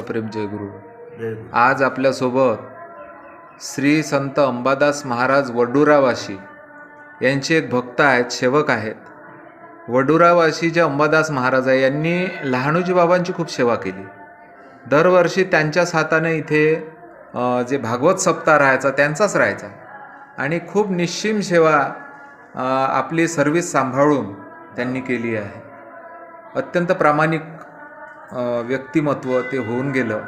सप्रेम जय गुरु जय गुरु. आज आपल्यासोबत श्री संत अंबादास महाराज वडुरावाशी यांचे एक भक्त आहेत सेवक आहेत. वडुरावाशी जे अंबादास महाराज आहे यांनी लहानूजी बाबांची खूप सेवा केली. दरवर्षी त्यांच्याच हाताने इथे जे भागवत सप्ताह राहायचा त्यांचाच राहायचा. आणि खूप निश्चिम सेवा आपली सर्व्हिस सांभाळून त्यांनी केली आहे. अत्यंत प्रामाणिक व्यक्तिमत्व ते होऊन गेलं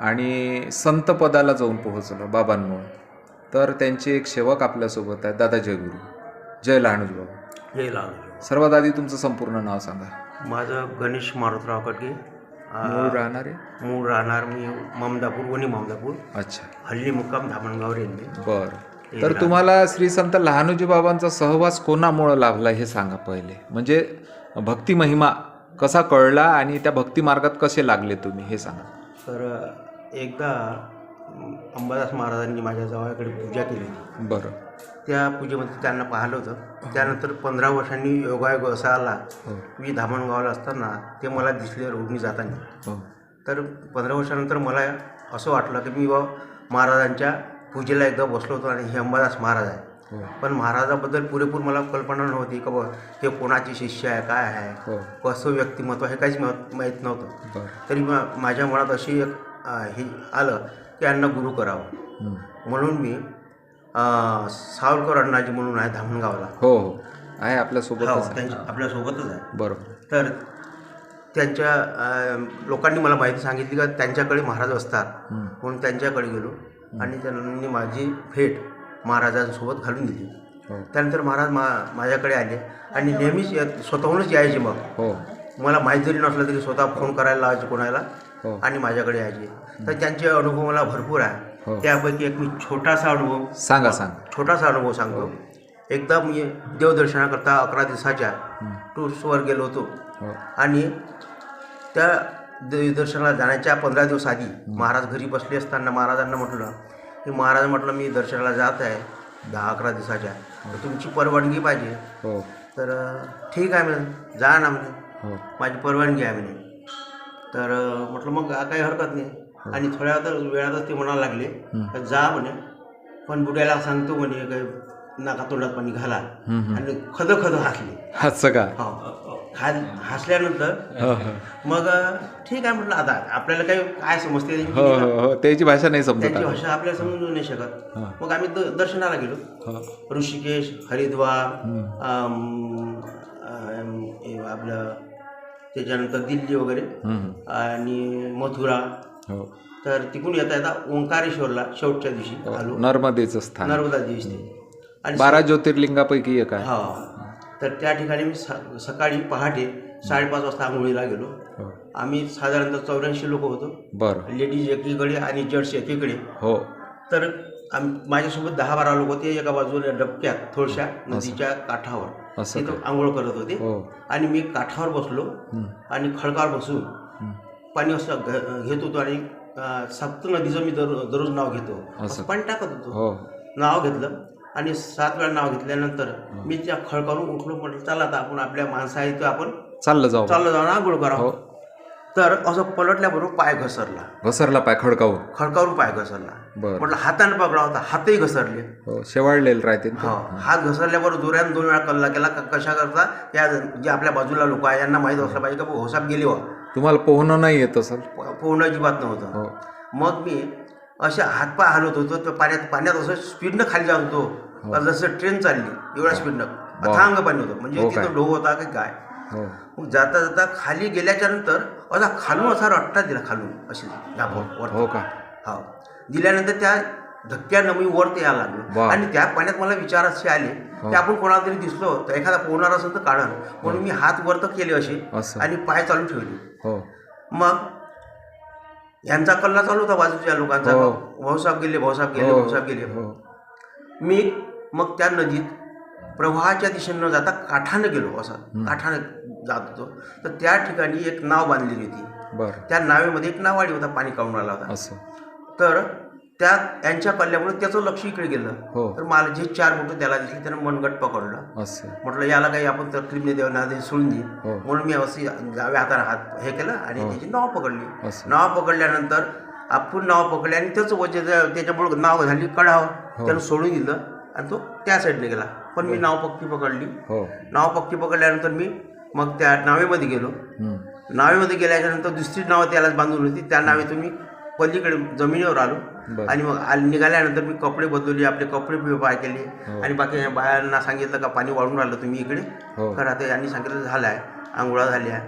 आणि संत पदाला जाऊन पोहोचलं बाबांमुळे. तर त्यांचे एक सेवक आपल्यासोबत आहेत दादा जय गुरु जय लहानूज बाबा. जय लाल सर्वात आधी तुमचं संपूर्ण नाव सांगा. माझं गणेश मारुतराव कटके मूळ राहणारे? मूळ राहणार मी ममदापूर वणी ममदापूर. अच्छा. हल्ली मुक्काम धामणगाव रेल्वे. बरं. तर तुम्हाला श्री संत लहानूजी बाबांचा सहवास कोणामुळं लाभला हे सांगा पहिले. म्हणजे भक्ती महिमा कसा कळला आणि त्या भक्ती मार्गात कसे लागले तुम्ही हे सांगा. तर एकदा अंबादास महाराजांनी माझ्या जावयाकडे पूजा केली. होती बरं. त्या पूजेमध्ये त्यांना पाहिलं होतं. त्यानंतर पंधरा वर्षांनी योगायोग असा आला. हो. मी धामणगावला असताना ते मला दिसले रोडनी जाताना. हो. तर पंधरा वर्षानंतर मला असं वाटलं की मी बा महाराजांच्या पूजेला एकदा बसलो होतो आणि हे अंबादास महाराज आहे. पण महाराजाबद्दल पुरेपूर मला कल्पना नव्हती का बा हे कोणाचे शिष्य आहे काय आहे हो. कसं व्यक्तिमत्व हे काहीच माहीत नव्हतं. तरी माझ्या मनात अशी एक हे आलं की यांना गुरु करावं. हं. म्हणून मी सावरकर अण्णाजी म्हणून आहे धामणगावला. हो हो. आहे हो आपल्यासोबतच आहे. बरोबर. तर त्यांच्या लोकांनी मला माहिती सांगितली का त्यांच्याकडे महाराज असतात. हं. म्हणून त्यांच्याकडे गेलो. आणि त्यांनी माझी भेट महाराजांसोबत घालून दिली. हो. त्यानंतर महाराज मा माझ्याकडे आले आणि नेहमीच स्वतःहूनच यायचे मग. हो. मला माहीत जरी नसलं तरी स्वतः फोन करायला लावायचे कोणाला हो. आणि माझ्याकडे यायचे. तर त्यांचे अनुभव मला भरपूर. आहे. त्यापैकी एक मी छोटासा अनुभव सांगा सांगा. छोटासा अनुभव सांगतो. एकदा मी देवदर्शनाकरता अकरा दिवसाच्या टूर्सवर गेलो होतो. आणि त्या देवदर्शनाला जाण्याच्या पंधरा दिवस आधी महाराज घरी बसले असताना महाराजांना म्हटलं की महाराज म्हटलं मी दर्शनाला जात आहे दहा अकरा दिवसाच्या. तर तुमची परवानगी पाहिजे. हो. तर ठीक आहे म्हणे. जा ना म्हणे. हो. माझी परवानगी आहे म्हणे. तर म्हटलं मग काही हरकत नाही. आणि थोड्या वेळात वेळातच ते म्हणायला लागले. जा म्हणे. पण बुड्याला सांगतो म्हणे काही नाका तोंडात पाणी घाला. हं, हं. आणि खद खद हसले असं का? हो. हास हसल्यानंतर हो हो. मग ठीक आहे म्हटलं आता आपल्याला काही काय समजते त्यांची हो हो हो त्याची भाषा नाही समजत त्यांची. भाषा आपल्याला समजू नाही शकत. मग आम्ही द- दर्शनाला गेलो. ऋषिकेश हरिद्वार हम्म. अम, अम, हे आपलं त्याच्यानंतर दिल्ली वगैरे. आणि मथुरा. हो. तर तिकडून येता येता ओंकारेश्वरला शेवटच्या दिवशी आलो. नर्मदेचं स्थान. नर्मदा दिवशी आणि बारा ज्योतिर्लिंगापैकी एक आहे. हा. तर त्या ठिकाणी मी स- सकाळी पहाटे साडेपाच वाजता आंघोळीला गेलो. हो. आम्ही साधारणतः चौऱ्याऐंशी लोक होतो. बरं. लेडीज एकीकडे आणि जेंट्स एकीकडे. हो. तर आम माझ्यासोबत दहा बारा लोक होते एका बाजूला डबक्यात थोडशा नदीच्या काठावर. असं तिथं आंघोळ करत होते. हो. आणि मी काठावर बसलो हं. आणि खडकावर बसून हं. पाणी असं घ- घेत होतो आणि अं, सप्त नदीचं मी दर दररोज नाव घेतो असं. असं पाणी टाकत होतो. हो. नाव घेतलं. आणि सात वेळा नाव घेतल्यानंतर मी त्या खडकावरून उठलो म्हटलं चला आता आपण आपल्या माणसं आहे तर आपण चाललं जाऊ. चाललं जाऊन आंघोळ हो. करावं तर असं पलटल्याबरोबर पाय घसरला. घसरला पाय खडकावर खडकावरून पाय घसरला. म्हटलं हाताने पकडा होता हातही घसरले. हो शेवाळलेलं राहते. ना. हो हात घसरल्यावर जोऱ्यानं दोन वेळा कल्ला केला. कशा करता? त्या जे आपल्या बाजूला लोक आहे यांना माहीत असलं पाहिजे का होसाप गेली वा तुम्हाला पोहणं नाही येत असेल? पोहणं अजिबात नव्हतं. हो. मग मी असे हातपाय हलवत होतो तर पाण्यात पाण्यात असं स्पीडनं खाली जात होतो. जसं ट्रेन चालली एवढ्या स्पीडनं अथांग पाणी होतं. म्हणजे हो? तिथं डोह होता की काय? हो. मग जाता जाता खाली गेल्याच्यानंतर असा खालून असा रट्टा दिला खालून अशी हो. का? हो. दिल्यानंतर त्या धक्क्यानं मी वर ते यायला लागलो. आणि त्या पाण्यात मला विचार असे आले की आपण कोणाला तरी दिसलो तर एखादा पोहणार असेल तर काढण म्हणून मी हात वर तर केले असे. आणि पाय चालू ठेवले. हो. मग यांचा कल्ला चालू होता बाजूच्या लोकांचा. हो. भाऊसाहेब गेले भाऊसाहेब गेले हो. भाऊसाहेब गेले. हो. मी मग त्या नदीत प्रवाहाच्या दिशेनं न जाता काठानं गेलो असं काठानं जात होतो. तर त्या ठिकाणी एक नाव बांधलेली होती बरं. त्या नावेमध्ये एक नावाडी होता पाणी काढून आला होता. असं. तर त्या यांच्या कल्ल्यामुळे त्याचं लक्ष इकडे गेलं. हो. तर मला जे चार बोटं त्याला दिसले त्यानं मनगट पकडलं. असं. म्हटलं याला काही आपण तकलीफ नाही देऊ सोडून देईन. हो. म्हणून मी अशी जावे हाताने हात हे केलं आणि हो. त्याची नाव पकडली. असं. नाव पकडल्यानंतर आपण नाव पकडले आणि त्याचं वजे त्याच्यामुळे नाव झाली कढाव. त्यानं सोडून दिलं. आणि तो त्या साईडने गेला पण मी नाव पक्की पकडली. हो. नाव पक्की पकडल्यानंतर मी मग त्या नावेमध्ये गेलो. हम्म. नावेमध्ये गेल्याच्यानंतर दुसरी नाव त्याला बांधून होती. त्या नावेतून मी पलीकडे जमिनीवर आलो. बरं. आणि मग आल- निघाल्यानंतर मी कपडे बदलले आपले कपडे बी बाय केले. हो. आणि बाकी बायांना सांगितलं का पाणी वाढून राहिलं तुम्ही इकडे. हो. तर आता यांनी सांगितलं झालं आहे आंघोळा झाल्या.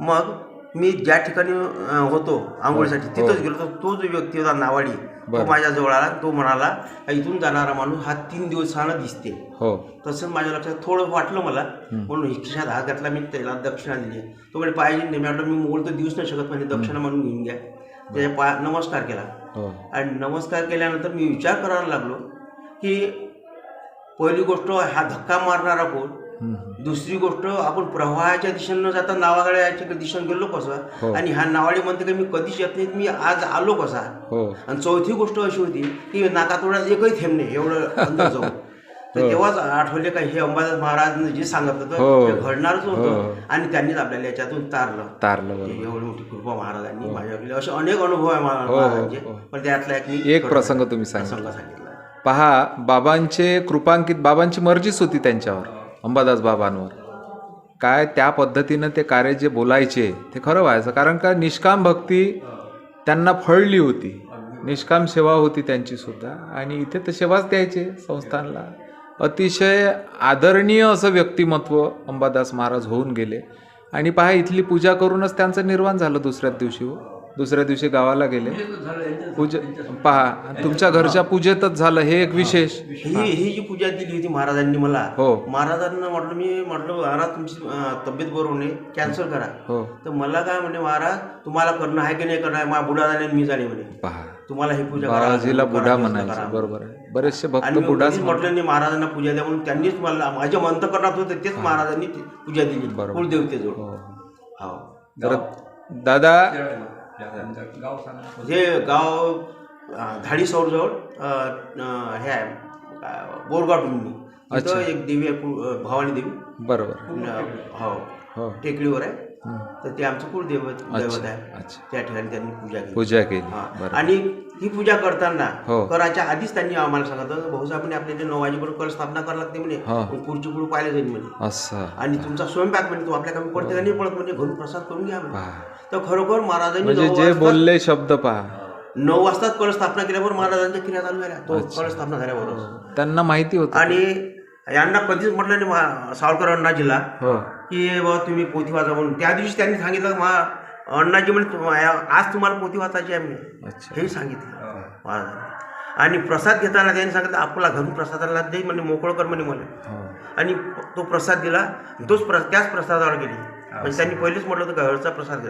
मग मी ज्या ठिकाणी अं, होतो आंघोळीसाठी हो. तिथंच गेलो तर तो जो व्यक्ती होता नावाडी तो बरं. माझ्या जवळ आला तो म्हणाला का इथून जाणारा माणूस हा तीन दिवसानं दिसते. हो. तसंच माझ्या लक्षात थोडं वाटलं मला हं. म्हणून खिशात हात घातला मी त्याला दक्षिणा दिली. तो म्हणजे पाहिजे नाही मी म्हटलं मी मोल तर देऊच नाही शकत म्हणजे दक्षिणा म्हणून घेऊन घ्या. त्याच्या पाय नमस्कार केला. हो. आणि नमस्कार केल्यानंतर मी विचार करायला लागलो की पहिली गोष्ट हा धक्का मारणारा कोण. दुसरी गोष्ट आपण प्रवाहाच्या दिशेनं जाता नावागड्याच्या दिशेनं गेलो हो. कसं आणि हा नावाडी म्हणते की मी कधीच येत नाही मी आज आलो कसा? हो. आणि चौथी गोष्ट अशी होती की नाकातोड्यात एकही थेंब नाही एवढं जाऊ तर हो. तेव्हाच आठवले का हे अंबादास महाराज जे सांगत होतं हो. ते घडणारच हो. होतं आणि त्यांनीच आपल्याला याच्यातून तारलं. तारलं एवढी मोठी कृपा महाराजांनी माझ्याकडे. असे अनेक अनुभव आहे हो, हो, महाराजांचे. हो. पण त्यातला एक मी एक प्रसंग तुम्ही सांगितला. पहा बाबांचे कृपांकित बाबांची मर्जीच होती त्यांच्यावर. अंबादास बाबांवर. काय त्या पद्धतीनं ते कार्य जे बोलायचे ते खरं व्हायचं. कारण का निष्काम भक्ती त्यांना फळली होती. निष्काम सेवा होती त्यांची सुद्धा. आणि इथे तर सेवाच द्यायचे संस्थानला. अतिशय आदरणीय असं व्यक्तिमत्व अंबादास महाराज होऊन गेले. आणि पहा इथली पूजा करूनच त्यांचं निर्माण झालं दुसऱ्याच दिवशी हो. दुसऱ्या दिवशी गावाला गेले. पूजा पहा तुमच्या घरच्या पूजेतच झालं हे एक विशेष. ही. ही जी पूजा दिली होती महाराजांनी मला हो. महाराजांना म्हटलं मी म्हटलं महाराज तुमची तब्येत बरोबर नाही कॅन्सल करा. हो. तर मला काय म्हणे महाराज तुम्हाला करणं आहे की नाही करणं आहे? माझा बुडा झाले मी झाले म्हणे. पहा. तुम्हाला ही पूजा बुडा करा. म्हणायचं. बरोबर आहे. बरेचसे भक्त कधीच म्हटलं नाही महाराजांना पूजा द्या म्हणून त्यांनीच मला माझ्या अंतकरणात होतं तेच महाराजांनी पूजा दिली. बरोबर. कुलदेवतेजवळ. हो. हो. दादा गाव सांगा हे गाव धाडी सौरजवळ हे आहे बोरगाव. तिथं एक देवी आहे भवानी देवी. बरोबर. हो. हो. टेकडीवर आहे. हं. तर ते आमचं कुलदैवत दैवत आहे त्या ठिकाणी त्यांनी पूजा केली. पूजा केली. हा. आणि ही पूजा करताना हो. करायच्या आधीच त्यांनी आम्हाला सांगितलं भाऊसाहेब म्हणे आपल्या इथे नऊ वाजेपर्यंत कर स्थापना करायला लागते म्हणे. हा. खुर्ची पुढे पाहिलं जाईल म्हणे. असं. आणि तुमचा स्वयंपाक म्हणे तो आपल्या कमी पडते का नाही पडत म्हणजे घरून प्रसाद करून घ्या तर खरोखर महाराजांनी म्हणजे जे बोलले शब्द पहा. नऊ वाजता कळ स्थापना केल्यावर महाराजांच्या क्रिया चालू झाल्या. तो कळ स्थापना झाल्यावर त्यांना माहिती होतं. आणि यांना कधीच म्हटलं नाही महा- सावरकर अण्णाजीला हो. की बाबा तुम्ही पोथी वाचा म्हणून. त्या दिवशी त्यांनी सांगितलं मा अण्णाजी म्हणे तुम- आज तुम्हाला पोथी वाचायची आहे म्हणे अच्छा. हे सांगितलं. महाराजांनी आणि प्रसाद घेताना त्यांनी सांगितलं आपला घरून प्रसादाला दे म्हणजे मोकळं कर म्हणे मला. हो. आणि तो प्रसाद दिला तोच प्र त्याच प्रसादावर गेली. म्हणजे त्यांनी पहिलेच म्हटलं होतं घरचा प्रसाद.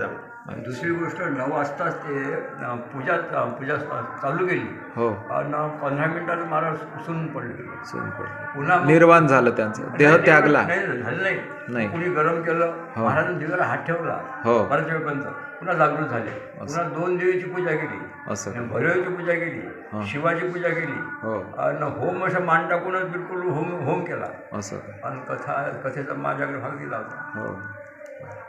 आणि दुसरी गोष्ट नऊ वाजताच ते अं, पूजा पूजा चालू केली हो. आणि पंधरा मिनिटात महाराज सुन पडले. सोनी पडले. पुन्हा मग- निर्वाण झालं त्यांचं. देह नाही, त्यागला. नाही झालं नाही. नाही. कुणी गरम केलं हो. महाराजांनी दिव्याला हात ठेवला. हो. बऱ्याच वेळपर्यंत पुन्हा जागृत झाले. पुन्हा दोन देवीची पूजा केली. असं. आणि भैरवीची पूजा हा. केली शिवाची पूजा केली. हो. आणि होम असं मान टाकूनच बिलकुल होम होम केला. असं. आणि कथा कथेचा माझ्याकडे भाग दिला होता. हो.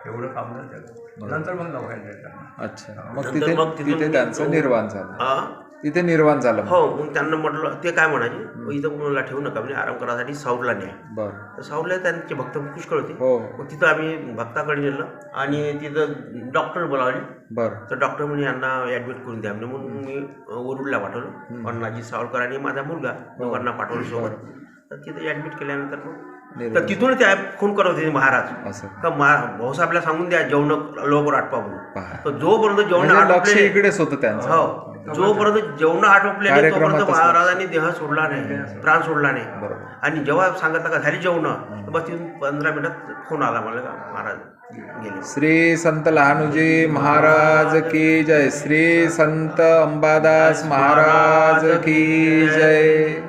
एवढं काम झालं त्याला. नंतर मग दवाखान्यात. अच्छा. मग नंतर तिथे मग तिथून तिथे मी- त्यांचं निर्वाण झालं. हा? तिथे निर्वाण झालं मग. हो मग त्यांना म्हटलं ते काय म्हणाले? "मग इथं कोणाला ठेवू नका म्हणजे आराम करायसाठी साऊथला न्या. बरं. तर साऊथला त्यांचे भक्त पुष्कळ होते. हो. मग तिथं आम्ही भक्ताकडे नेलं आणि तिथं डॉक्टर बोलावले. बरं. तर डॉक्टर म्हणे यांना ॲडमिट करून द्या. म्हणजे म्हणून मी अ, वरुडला पाठवलं अण्णाजी सावरकर आणि माझा मुलगा दोघांना पाठवलं सोबत. तर तिथे ॲडमिट केल्यानंतर मग तर तिथून ते फोन करत होते महाराज. का मा भाऊसाहेबला सांगून द्या जेवण लवकर आटपा म्हणून. तर जोपर्यंत जेवण म्हणजे आटोपले इकडेच होतं त्यांचं. हो. जोपर्यंत जेवण आटोपले नाही तोपर्यंत. महाराजांनी देह सोडला नाही प्राण सोडला नाही. आणि जेव्हा सांगितलं का झाली जेवण तर बस तिथून पंधरा मिनिटात फोन आला मला महाराज गेले. श्री संत लहानूजी महाराज की जय. श्री संत अंबादास महाराज की जय.